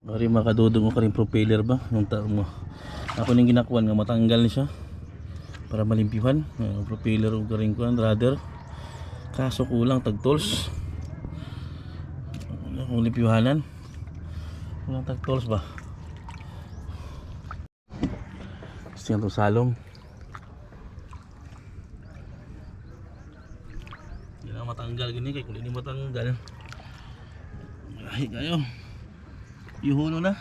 Bari makadudong ko rin propeller ba? Yung tao mo. Ako nang ginakuan nga matanggal ni siya. Para malimpyuhan. Uh, propeller o rin kuan, rudder. Kaso kulang tag tools. Kung limpyuhanan? Kulang tag tools ba? Gusto itong salong. Hindi na matanggal gini kay kung hindi matanggal. Ay kayo. Yuhulo na.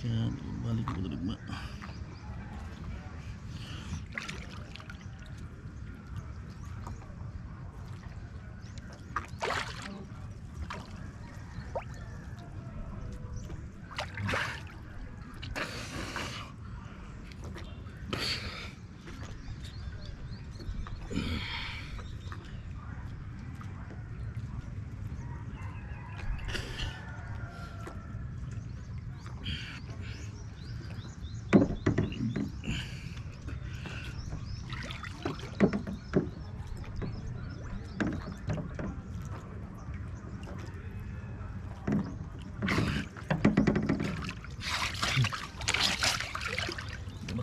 Kaya balik ko ulit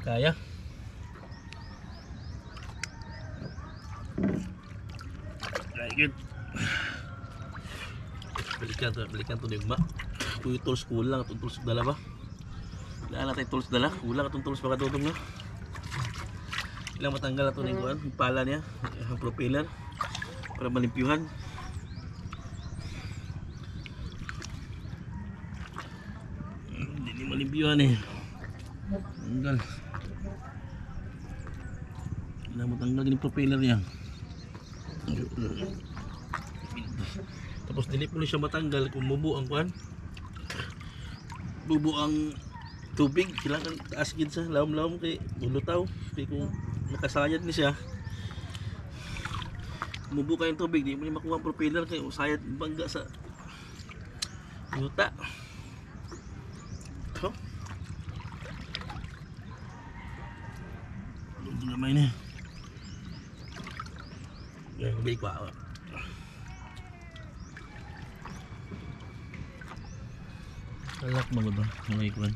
kaya? Very good. Balikan to, balikan to digma. Yung tools kulang, itong tools dala ba? Wala na tayong tools dala, kulang itong tools baka na. Ilang matanggal na yung yung pala niya, ang propeller, para malimpyuhan. Hindi malimpyuhan eh. Tanggal. Kailangan mo tanggal yung propeller niya. Tapos dili po siya matanggal kung bubu ang kuan. Bubu ang tubig. Kailangan taas sa lawom-lawom kay bulutaw. Kay kung nakasayad ni siya. Mubu kayong tubig, di mo ni makuha ang propeller kay usayad bangga sa yuta. ไหมเนี่ยเดินก็ดีกว่าลักมาเลยบ้างทำไมกัน